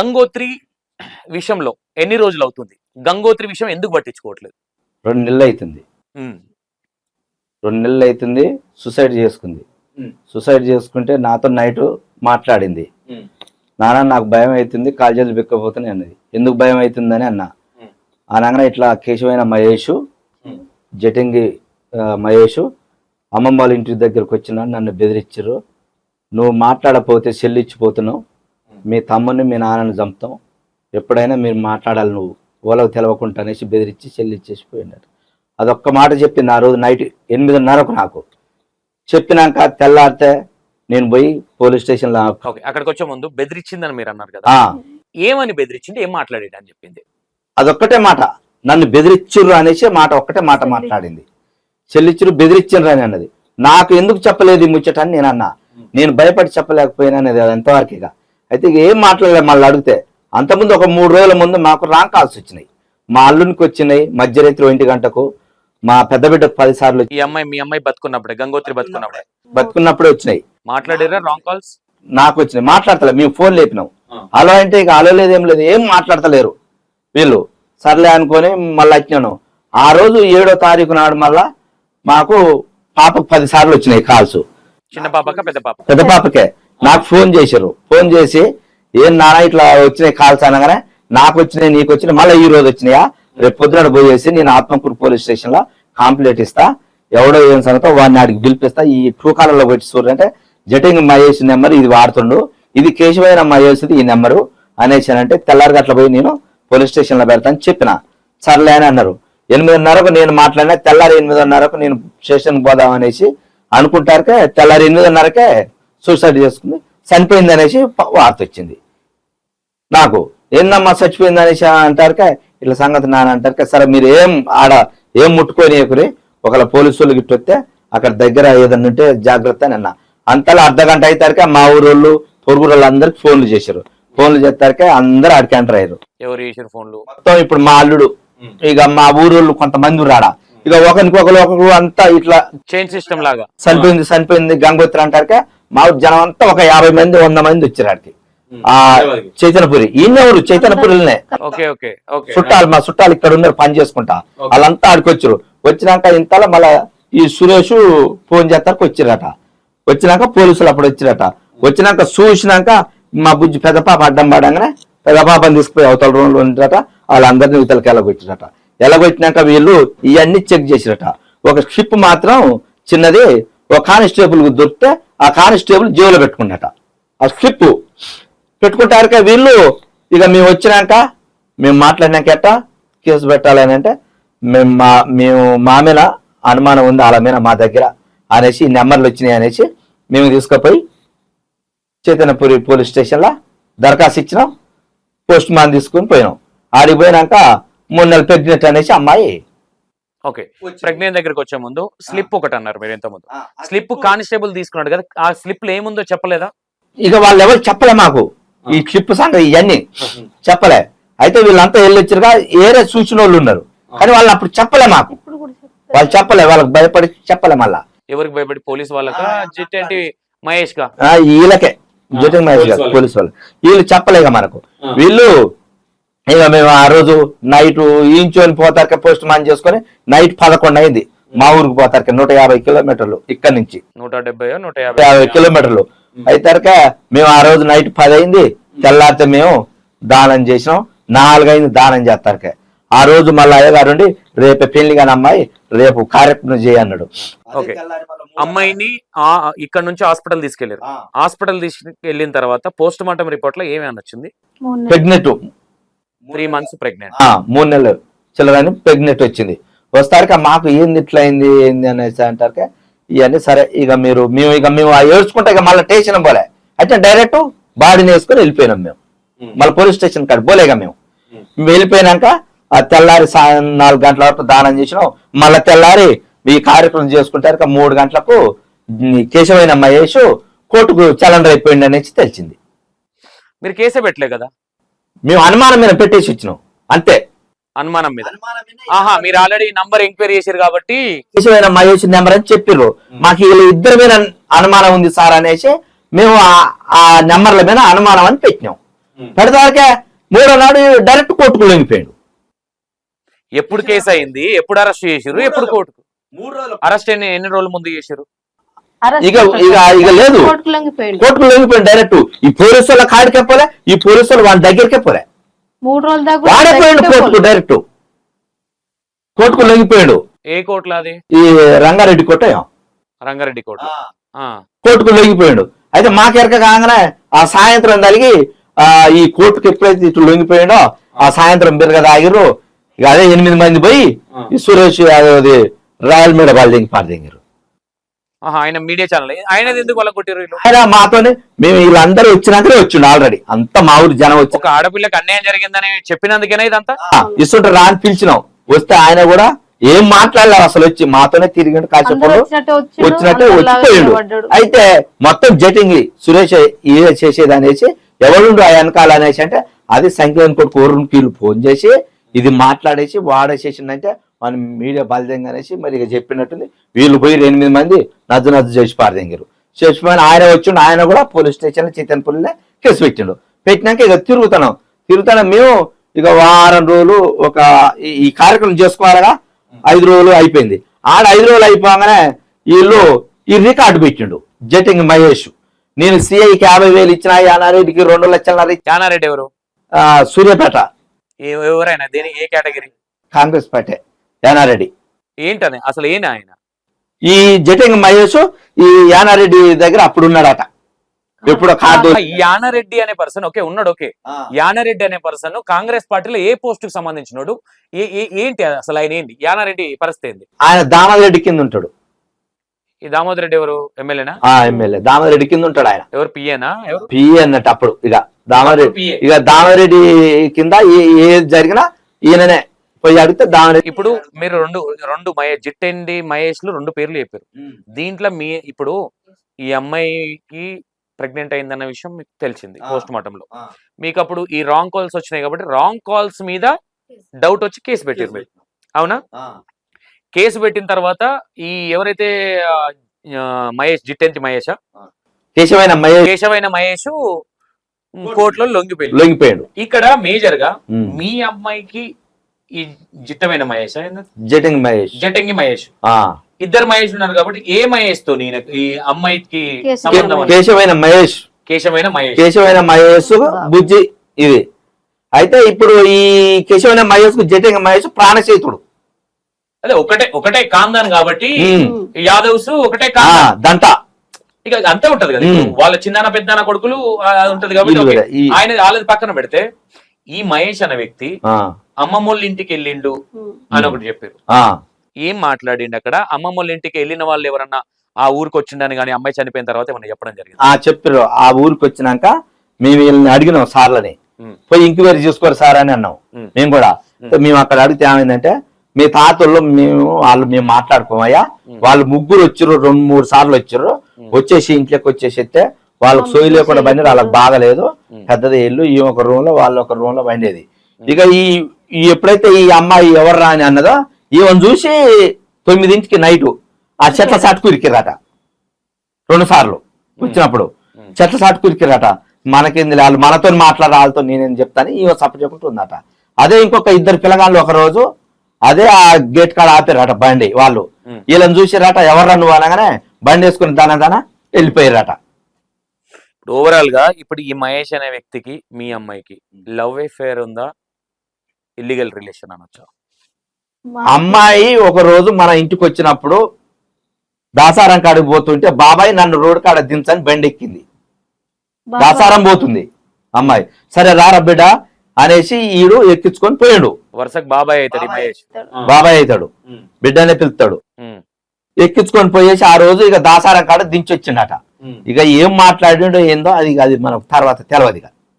గంగోత్రి విషయంలో ఎన్ని రోజులు అవుతుంది? గంగోత్రి విషయం ఎందుకు పట్టించుకోవట్లేదు? రెండు నెలలు అవుతుంది రెండు నెలలు అవుతుంది సుసైడ్ చేసుకుంది. సుసైడ్ చేసుకుంటే నాతో నైట్ మాట్లాడింది. నాన్న నాకు భయం అవుతుంది కాలేజీలు బిక్కపోతున్నాయి అన్నది. ఎందుకు భయం అవుతుందని అన్న. అనగానే ఇట్లా కేశవైన మహేష్. జటింగి మహేష్ అమ్మమ్మ వాళ్ళ ఇంటి దగ్గరకు వచ్చిన నన్ను బెదిరించారు నువ్వు మాట్లాడకపోతే చెల్లిచ్చిపోతున్నావు మీ తమ్ముని మీ నాన్నని చంపుతాం. ఎప్పుడైనా మీరు మాట్లాడాలి నువ్వు. వాళ్ళకు తెలవకుండా అనేసి బెదిరించి చెల్లిచ్చేసి పోయినారు అదొక్క మాట చెప్పింది ఆ రోజు నైట్ ఎనిమిదిన్నరకు నాకు. చెప్పినాక తెల్లారితే నేను పోయి పోలీస్ స్టేషన్లో ఓకే అక్కడికి వచ్చే ముందు బెదిరించిందని మీరు అన్నారు కదా? ఏమని బెదిరించింది ఏం మాట్లాడేది అని చెప్పింది? అదొక్కటే మాట. నన్ను బెదిరిచ్చిర్రు అనేసి మాట ఒక్కటే మాట మాట్లాడింది. చెల్లిచ్చిరు బెదిరిచ్చిర్రు అని అన్నది. నాకు ఎందుకు చెప్పలేదు ఈ ముచ్చట అని నేను అన్నా. నేను భయపడి చెప్పలేకపోయినా అనేది అది ఎంతవరకు ఇక అయితే ఇక ఏం మాట్లాడలేదు మళ్ళీ అడిగితే అంతకుముందు ఒక మూడు రోజుల ముందు మాకు రాంగ్ కాల్స్ వచ్చినాయి. మా అల్లునికి వచ్చినాయి మధ్యరాత్రి ఒంటి గంటకు మా పెద్ద బిడ్డకు పది సార్లు ఈ అమ్మాయి మీ అమ్మాయి బతుకున్నప్పుడే గంగోత్రి బతుకున్నప్పుడే. బతుకున్నప్పుడే వచ్చినాయి. మాట్లాడారా రాంగ్ కాల్స్? నాకు వచ్చినాయి. మాట్లాడతలే మేము ఫోన్ లేపినాం. అలా అంటే ఇక అలో లేదు ఏం లేదు ఏం మాట్లాడతలేరు వీళ్ళు. సర్లే అనుకొని మళ్ళీ వచ్చినాను ఆ రోజు ఏడో తారీఖు నాడు మళ్ళా మాకు పాపకు పది సార్లు వచ్చినాయి కాల్స్. చిన్న పాపక పెద్ద పాప పెద్ద పాపకే. నాకు ఫోన్ చేశారు. ఫోన్ చేసి ఏం నాన్న ఇట్లా వచ్చినాయి కాల్స్ అనగానే నాకు వచ్చినాయి నీకు వచ్చినాయి మళ్ళీ ఈ రోజు వచ్చినాయా? రేపు పొద్దున పోయేసి నేను ఆత్మకూరు పోలీస్ స్టేషన్లో కాంప్లైంట్ ఇస్తా. ఎవడో ఏం సంగతో వాడిని ఆడికి పిలిపిస్తా. ఈ టూ కాలర్లో పెట్టి చూడంటే జటింగ్ మహేష్ నెంబర్ ఇది వాడుతుండు. ఇది కేశవైన మహేష్ది ఈ నెంబరు. అనేసి అంటే తెల్లారి అట్లా పోయి నేను పోలీస్ స్టేషన్లో పెడతాను చెప్పిన. సర్లే అని అన్నారు. ఎనిమిదిన్నరకు నేను మాట్లాడినా తెల్లారి ఎనిమిదిన్నరకు నేను స్టేషన్ పోదాం అనేసి అనుకుంటారకే తెల్లారి ఎనిమిదిన్నరకే సూసైడ్ చేసుకుంది. చనిపోయింది అనేసి వార్త వచ్చింది నాకు ఏందమ్మా చచ్చిపోయింది అనేసి అంటారుకే ఇట్లా సంగతి నాన్న అంటారుకే సరే మీరు ఏం ఆడ ఏం ముట్టుకొని ఒకరి ఒకళ్ళ పోలీసులు గిట్ట వస్తే అక్కడ దగ్గర ఏదన్నా ఉంటే జాగ్రత్త అని అన్న. అంతలో అర్ధ గంట అయితారుకే మా ఊరోళ్ళు పొరుగు వాళ్ళు అందరికి ఫోన్లు చేశారు. ఫోన్లు చేస్తారుకే అందరూ ఆడికి ఎంటర్ అయ్యారు. ఎవరు చేసారు ఫోన్లు? మొత్తం ఇప్పుడు మా అల్లుడు ఇక మా ఊరోళ్ళు కొంతమంది రాడా ఇక ఒకరికి ఒకరు ఒకరు అంతా ఇట్లా చైన్ సిస్టమ్ లాగా. చనిపోయింది చనిపోయింది గంగోత్రి అంటారుకే మా జనం అంతా ఒక యాభై మంది వంద మంది వచ్చారు ఆడికి ఆ చైతన్యపురి. ఈయనెవరు? చైతన్యపురిలోనే. Okay okay okay. చుట్టాలు మా చుట్టాలు ఇక్కడ ఉన్నారు పని చేసుకుంటా. వాళ్ళంతా ఆడికి వచ్చారు. వచ్చినాక ఇంతలో మళ్ళా ఈ సురేష్ ఫోన్ చేస్తానికి వచ్చిరట. వచ్చినాక పోలీసులు అప్పుడు వచ్చిరట. వచ్చినాక చూసినాక మా బుజ్జి పెద్ద పాప అడ్డం పడంగానే పెద్ద పాపని తీసుకుపోయి అవతల రూమ్లో ఉంటారట వాళ్ళందరినీ ఇవతలకి ఎలగొట్టిరట. ఎలగొట్టినాక వీళ్ళు ఇవన్నీ చెక్ చేసిరట. ఒక షిప్ మాత్రం చిన్నది ఒక కానిస్టేబుల్ దొరికితే ఆ కానిస్టేబుల్ జేబులో పెట్టుకున్నట. ఆ స్లిప్ పెట్టుకుంటారుక వీళ్ళు. ఇక మేము వచ్చినాక మేము మాట్లాడినాక ఎట్ట కేసు పెట్టాలి అని అంటే మేము మా మేము మా మీద అనుమానం ఉంది వాళ్ళ మీద మా దగ్గర అనేసి ఈ నెంబర్లు వచ్చినాయి అనేసి మేము తీసుకుపోయి చైతన్యపురి పోలీస్ స్టేషన్లో దరఖాస్తు ఇచ్చినాం పోస్ట్ మ్యాన్ తీసుకుని పోయినాం. ఆడికి పోయినాక మూడు నెలలు ప్రెగ్నెంట్ అనేసి అమ్మాయి ఓకే. ప్రెగ్నెంట్ దగ్గరికి వచ్చే ముందు స్లిప్ ఒకటి అన్నారు మీరు ఎంత ముందు. స్లిప్ కానిస్టేబుల్ తీసుకున్నాడు కదా ఆ స్లిప్లో ఏముందో చెప్పలేదా? ఇక వాళ్ళు ఎవరు చెప్పలే మాకు. ఈ క్లిప్ సంగతి ఇవన్నీ చెప్పలే. అయితే వీళ్ళంతా వెళ్ళొచ్చారుగా ఏరే సూచన వాళ్ళు ఉన్నారు కానీ వాళ్ళు అప్పుడు చెప్పలే మాకు. ఇప్పుడు కూడా చెప్తారు. వాళ్ళు చెప్పలే వాళ్ళకి భయపడి చెప్పలే మళ్ళా. ఎవరికి భయపడి? పోలీస్ వాళ్ళక? జిట్టేంటి మహేష్గా ఆ, వీళ్ళకే జ్యోతి మహేష్ గారు పోలీసు వాళ్ళు. వీళ్ళు. చెప్పలేక మనకు. వీళ్ళు ఇక మేము ఆ రోజు నైట్ ఈంచోని పోతారకే పోస్ట్ మాన్ చేసుకొని నైట్ పదకొండు అయింది. మా ఊరికి పోతారకే నూట యాభై కిలోమీటర్లు ఇక్కడ నుంచి. నూట డెబ్బై నూట యాభై. కిలోమీటర్లు. అయితారక మేము ఆ రోజు నైట్ పది అయింది. తెల్లారితే మేము దానం చేసినాం. నాలుగైంది దానం చేస్తారకే. ఆ రోజు మళ్ళీ అయ్యగారు రేపు పెళ్ళి కాని అమ్మాయి రేపు కార్యక్రమం చేయన్నాడు అమ్మాయిని ఆ ఇక్కడ నుంచి హాస్పిటల్ తీసుకెళ్ళారు హాస్పిటల్ తీసుకెళ్ళిన తర్వాత పోస్ట్ మార్టం రిపోర్ట్లో ఏమేమి వచ్చింది. ప్రెగ్నెంట్ త్రీ మంత్స్ ప్రెగ్నెంట్ ఆ, మూడు నెలలు. చిల్లరని ప్రెగ్నెంట్ వచ్చింది. వస్తారక మాకు ఏంది ఇట్లా అయింది ఏంది అనేసి అంటారక ఇవన్నీ సరే ఇక మీరు మేము ఇక మేము ఏడ్చుకుంటే ఇక మళ్ళీ స్టేషన్ పోలే. అయితే డైరెక్ట్ బాడీని వేసుకొని వెళ్ళిపోయినాం మేము. మళ్ళీ పోలీస్ స్టేషన్ కాడ పోలేగా మేము. మేము వెళ్ళిపోయినాక ఆ తెల్లారి సాయం నాలుగు గంటల వరకు దానం చేసినాం. మళ్ళీ తెల్లారి ఈ కార్యక్రమం చేసుకుంటారు ఇక మూడు గంటలకు కేశవైన మహేష్ కోర్టుకు చలండర్ అయిపోయింది అనేసి తెలిసింది. మీరు కేసే పెట్టలే కదా? మేము అనుమానం మీద పెట్టేసి వచ్చినాం. అంతే. అనుమానం మీద. ఆహా మీరు ఆల్రెడీ నంబర్ ఎంక్వైరీ చేశారు కాబట్టి మహేష్ నెంబర్ అని చెప్పిర్రు. మాకు వీళ్ళ ఇద్దరి మీద అనుమానం ఉంది సార్ అనేసి మేము ఆ- నెంబర్ల మీద అనుమానం అని పెట్టినాం. పెడతారకే మూడో నాడు డైరెక్ట్ కోర్టుకు లొంగిపోయాడు. ఎప్పుడు కేసు అయింది? ఎప్పుడు అరెస్ట్ చేసిరు ఎప్పుడు కోర్టుకు? మూడు రోజులు. అరెస్ట్ ఎన్ని ఎన్ని రోజుల ముందు చేసిరు ఇక ఇక ఇక లేదు. కోర్టుకు లొంగిపోయాడు. డైరెక్ట్. ఈ పోలీసు వాళ్ళ కాడికే పోలే ఈ పోలీసు వాళ్ళు వాళ్ళ దగ్గరికే పోలే. మూడు రోజుల దాకా వాడైపోయాడు కోర్టుకు. డైరెక్ట్. కోర్టుకు లొంగిపోయాడు. ఏ కోర్టులో అది? ఈ రంగారెడ్డి కొట్టయం రంగారెడ్డి కోర్టు. ఆ. కోర్టుకు లొంగిపోయాడు. అయితే మాకెరక కాగానే ఆ సాయంత్రం కలిగి ఆ ఈ కోర్టుకు ఎప్పుడైతే ఇటు లొంగిపోయాడో ఆ సాయంత్రం బిరగ తాగిర్రు ఇక అదే ఎనిమిది మంది పోయి ఈ సురేష్ అది రాయల్ మీద వాళ్ళు దింగి పారదింగారు ఆయన మీడియా ఛానల్. ఆయన ఎందుకు వాళ్ళ? కొట్టిరు ఆయన మాతోనే మేము వీళ్ళందరూ వచ్చినాకనే వచ్చిండు ఆల్రెడీ. అంత మా ఊరు జనం వచ్చి ఒక ఆడపిల్లకి అన్యాయం జరిగిందని చెప్పినందుకేనా ఇదంతా? ఇస్తుంటే రా అని పిలిచినాం. వస్తే ఆయన కూడా ఏం మాట్లాడలేదు అసలు వచ్చి. మాతోనే తిరిగిండు అందరూ కాసేపు వచ్చినట్టే వచ్చిపోయిండు. అయితే మొత్తం జటింగ్ సురేష్ ఏ చేసేది అనేసి ఎవరుండు ఆ వెనకాల అనేసి అంటే అది కొడుకు ఊరుని కీళ్ళు ఫోన్ చేసి ఇది మాట్లాడేసి వాడేసేసిందంటే మనం మీడియా బలదంగా అనేసి మరి ఇక చెప్పినట్టుంది. వీళ్ళు పోయి ఎనిమిది మంది నజ్జు నజ్జు చేసి పారదెంగారు. చేసిపోయిన ఆయన వచ్చిండు ఆయన కూడా పోలీస్ స్టేషన్ చిత్తనపల్లిలో కేసు పెట్టిండు. పెట్టినాక ఇక తిరుగుతున్నాం. తిరుగుతున్నాం మేము ఇక వారం రోజులు ఒక ఈ- కార్యక్రమం చేసుకోవాలగా. ఐదు రోజులు అయిపోయింది. ఆడ ఐదు రోజులు అయిపోగానే వీళ్ళు ఈ రికార్డు పెట్టిండు జటింగ్ మహేష్. నేను సిఐకి యాభై వేలు ఇచ్చిన యానారెడ్డికి రెండు లక్షల జానారెడ్డి ఎవరు? సూర్యాపేట. ఎవరైనా? దేని ఏ కేటగిరీ? Congress party. యానారెడ్డి. ఏంటని? అసలు ఏనా ఆయన? ఈ జటింగ్ మహేష్ ఈ యానారెడ్డి దగ్గర అప్పుడు ఉన్నాడట ఎప్పుడో కార్డు ఈ యానారెడ్డి అనే పర్సన్ ఓకే ఉన్నాడు ఓకే. యానారెడ్డి అనే పర్సన్ కాంగ్రెస్ పార్టీలో ఏ పోస్ట్కు సంబంధించినోడు ఏంటి అసలు ఆయన ఏంటి? యానారెడ్డి పరిస్థితి ఏంది? ఆయన దామోదరెడ్డి కింద ఉంటాడు. ఈ దామోదర్ రెడ్డి ఎవరు? ఎమ్మెల్యేనా? ఆ ఎమ్మెల్యే. దామోదరెడ్డి కింద ఉంటాడు ఆయన. ఎవరు? పిఏనా? ఎవరు? పిఏ అన్నట్టు అప్పుడు ఇక దామోదరెడ్డి పిఏ. ఇక దామరెడ్డి కింద ఏ- ఏది జరిగినా ఈయననే పోయి అడిగితే దామరెడ్డి ఇప్పుడు మీరు రెండు రెండు మహేష్ జిట్టెండి మహేష్లు రెండు పేర్లు చెప్పారు. దీంట్లో మీ ఇప్పుడు ఈ అమ్మాయికి ప్రెగ్నెంట్ అయిందన్న విషయం మీకు తెలిసింది. పోస్ట్ మార్టం లో. మీకు అప్పుడు ఈ రాంగ్ కాల్స్ వచ్చినాయి కాబట్టి రాంగ్ కాల్స్ మీద డౌట్ వచ్చి కేసు పెట్టారు మీరు. అవునా? కేసు పెట్టిన తర్వాత ఈ ఎవరైతే మహేష్ జిట్టెంటి మహేష్? కేశవైన మహేష్. కేశవైన మహేష్ కోర్టులో. లొంగిపోయింది లొంగిపోయాడు. ఇక్కడ మేజర్గా. మీ అమ్మాయికి ఈ జిట్టమైన మహేష్ జటింగ్ మహేష్. జటంగి మహేష్. ఆ. ఇద్దరు మహేష్ ఉన్నారు కాబట్టి ఏ మహేష్తో నేను ఈ అమ్మాయికి సంబంధం? కేశవైన మహేష్. కేశవైన మహేష్. కేశవైన మహేష్ బుజ్జి ఇది అయితే ఇప్పుడు ఈ కేశవైన మహేష్కు జటింగ్ మహేష్ ప్రాణచేతుడు అదే ఒకటే ఒకటే కాందాన్ కాబట్టి యాదవ్స్ ఒకటే కాందాన్. దంట ఇక అంతే ఉంటది కదా. వాళ్ళ చిన్నాన్న పెద్దన్న కొడుకులు ఉంటది కాబట్టి ఆయన వాళ్ళది పక్కన పెడితే ఈ మహేష్ అనే వ్యక్తి ఆ, అమ్మమ్మోళ్ళ ఇంటికి వెళ్ళిండు. అని ఒకటి చెప్పారు ఆ, ఏం మాట్లాడిండు అక్కడ అమ్మమ్మోళ్ళ ఇంటికి వెళ్ళిన వాళ్ళు ఎవరన్నా ఆ ఊరికి వచ్చిండని కానీ అమ్మాయి చనిపోయిన తర్వాత ఏమన్నా చెప్పడం జరిగింది ఆ చెప్పారు ఆ ఊరికి వచ్చినాక మేము వీళ్ళని అడిగినాం సార్లని. పోయి ఎంక్వైరీ చేసుకోరు సార్ అని అన్నాం. మేము కూడా. మేము అక్కడ అడిగితే ఏమైందంటే మీ తాతల్లో మేము వాళ్ళు మేము మాట్లాడుకోమయ్యా. వాళ్ళు ముగ్గురు వచ్చిర్రు రెండు మూడు సార్లు వచ్చిర్రు ఉమ్. వచ్చేసి ఇంట్లోకి వచ్చేసితే వాళ్ళకి సోయి లేకుండా బండి వాళ్ళకి బాగలేదు. పెద్దది ఇల్లు ఈ ఒక రూమ్లో వాళ్ళు ఒక రూమ్లో బండేది ఇక ఈ ఎప్పుడైతే ఈ అమ్మాయి ఎవర్రా అని అన్నదో ఈవెన్ చూసి తొమ్మిదింటికి నైటు ఆ చెట్ల సాటుకు ఇరికిరట రెండు సార్లు వచ్చినప్పుడు. చెట్ల సాటుకు ఇరికిరట మనకేంది వాళ్ళు మనతో మాట్లాడాలి వాళ్ళతో నేనేం చెప్తాను ఈమె సప్ప చెప్పుకుంటుందట అదే ఇంకొక ఇద్దరు పిల్లగాళ్ళు ఒక రోజు అదే ఆ గేట్ కాడ ఆపారట బండి వాళ్ళు. వీళ్ళని చూసిరట ఎవర్రా నువ్వు అనగానే బండి వేసుకుని దాన దాన వెళ్ళిపోయారట ఇప్పుడు ఓవరాల్గా ఇప్పుడు ఈ మహేష్ అనే వ్యక్తికి మీ అమ్మాయికి లవ్ అఫేర్ ఉందా? ఇల్లీగల్ రిలేషన్ అనొచ్చా. అమ్మాయి ఒక రోజు మన ఇంటికి వచ్చినప్పుడు దాసారం కాడికి పోతుంటే బాబాయ్ నన్ను రోడ్డు కాడ దించని బండి ఎక్కింది. బాబా- దాసారం పోతుంది అమ్మాయి. సరే రారా బిడ్డ అనేసి ఈడు ఎక్కించుకొని పోయాడు. వరుసకు బాబాయ్ అవుతాడు బాబాయ్. అవుతాడు. బిడ్డనే పిలుస్తాడు. ఎక్కించుకొని పోయేసి ఆ రోజు ఇక దాసారం కాడ దించొచ్చిండట. ఇక ఏం మాట్లాడిండో ఏందో అది అది మనకు తర్వాత తెలవదు ఇక.